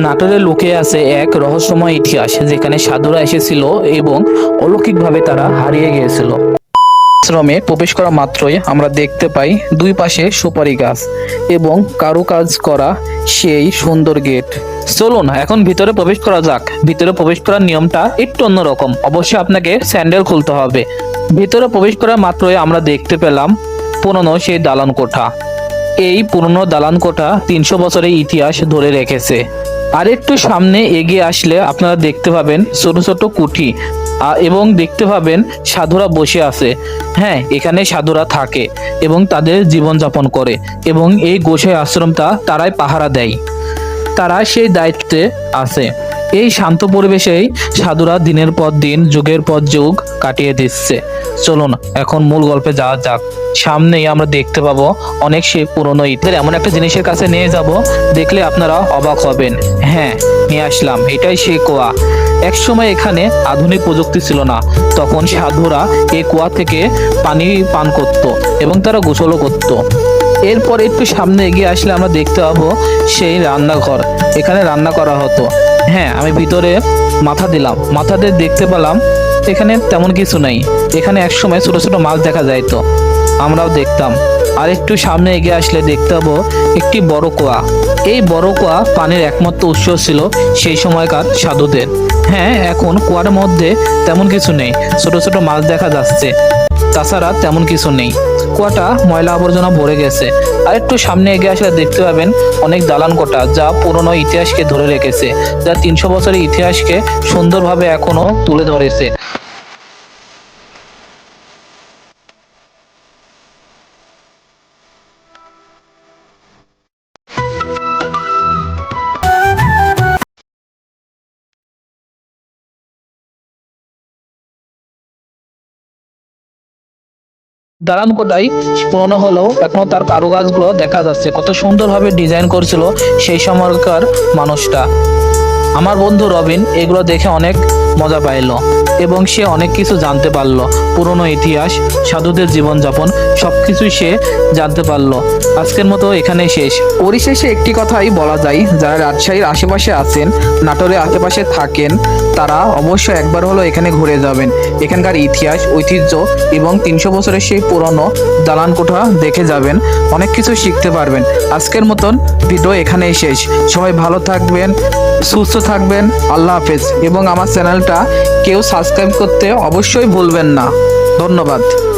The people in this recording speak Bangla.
নাটোরে লুকে আছে এক রহস্যময় ইতিহাস যেখানে সাধুরা এসেছিল এবং অলৌকিকভাবে তারা হারিয়ে গিয়েছিল। আশ্রমে প্রবেশ করা মাত্রই আমরা দেখতে পাই দুই পাশে সুপারি গাছ এবং কারুকাজ করা সেই সুন্দর গেট। চলুন, এখন ভিতরে প্রবেশ করা যাক। ভিতরে প্রবেশ করার নিয়মটা একটু অন্যরকম। অবশ্যই আপনাকে স্যান্ডেল খুলতে হবে। ভিতরে প্রবেশ করা মাত্রই আমরা দেখতে পেলাম পুরনো সেই দালান কোঠা এই পুরনো দালান কোঠা তিনশো বছরের ইতিহাস ধরে রেখেছে। আর একটু সামনে এগিয়ে আসলে আপনারা দেখতে পাবেন ছোট ছোট কুঠি এবং দেখতে পাবেন সাধুরা বসে আছে। হ্যাঁ এখানে সাধুরা থাকে এবং তাদের জীবনযাপন করে এবং এই গোসাই আশ্রমটা তারাই পাহারা দেয়। তারা সেই দায়িত্বে আছে। এই শান্ত পরিবেশেই সাধুরা দিনের পর দিন, যুগের পর যুগ কাটিয়ে দিচ্ছে। চলুন, এখন মূল গল্পে যাওয়া যাক। সামনেই আমরা দেখতে পাবো অনেক সেই পুরনো ইতিহাস এমন একটা জিনিসের কাছে নিয়ে যাব, দেখলে আপনারা অবাক হবেন। হ্যাঁ নিয়ে আসলাম, এটাই সেই কুয়া। এক সময় এখানে আধুনিক প্রযুক্তি ছিল না। তখন সাধুরা এই কুয়া থেকে পানি পান করত এবং তারা গোসলও করতো। এরপর একটু সামনে এগিয়ে আসলে আমরা দেখতে পাবো সেই রান্নাঘর। এখানে রান্না করা হতো। হ্যাঁ আমি ভিতরে মাথা দিলাম। মাথা দিয়ে দেখতে পেলাম, এখানে তেমন কিছু নাই। এখানে একসময় ছোট ছোট মাছ দেখা যাইতো। আমরাও দেখতাম। আর একটু সামনে এগিয়ে আসলে দেখতে পাবো একটি বড় কুয়া। এই বড় কুয়া পানির একমাত্র উৎস ছিল সেই সময়কার সাধুদের। হ্যাঁ এখন কুয়ার মধ্যে তেমন কিছু নেই। ছোট ছোট মাছ দেখা যাচ্ছে। তাছাড়া তেমন কিছু নেই। কুয়াটা ময়লা আবর্জনা ভরে গেছে। আর একটু সামনে এগিয়ে আসলে দেখতে পাবেন অনেক দালান কোটা যা পুরনো ইতিহাসকে ধরে রেখেছে, যা তিনশো বছরের ইতিহাসকে সুন্দরভাবে এখনও তুলে ধরেছে। দালান কোটাই পুরনো হলেও এখনও তার কারুকাজগুলো দেখা যাচ্ছে। কত সুন্দরভাবে ডিজাইন করছিল সেই সময়কার মানুষটা। আমার বন্ধু রবিন এগুলো দেখে অনেক মজা পাইলো এবং সে অনেক কিছু জানতে পারল। পুরনো ইতিহাস, সাধুদের জীবনযাপন সব কিছুই সে জানতে পারল। আজকের মতো এখানেই শেষ। পরিশেষে একটি কথাই বলা যায়, যারা রাজশাহীর আশেপাশে আছেন, নাটোরের আশেপাশে থাকেন তারা অবশ্যই একবার হলো এখানে ঘুরে যাবেন। এখানকার ইতিহাস, ঐতিহ্য এবং তিনশো বছরের সেই পুরনো দালান কোঠা দেখে যাবেন। অনেক কিছু শিখতে পারবেন। আজকের মতন ভিডিও এখানেই শেষ। সবাই ভালো থাকবেন, সুস্থ থাকবেন, আল্লাহ হাফেজ। এবং আমার চ্যানেলটা কেউ সাবস্ক্রাইব করতে অবশ্যই ভুলবেন না। ধন্যবাদ।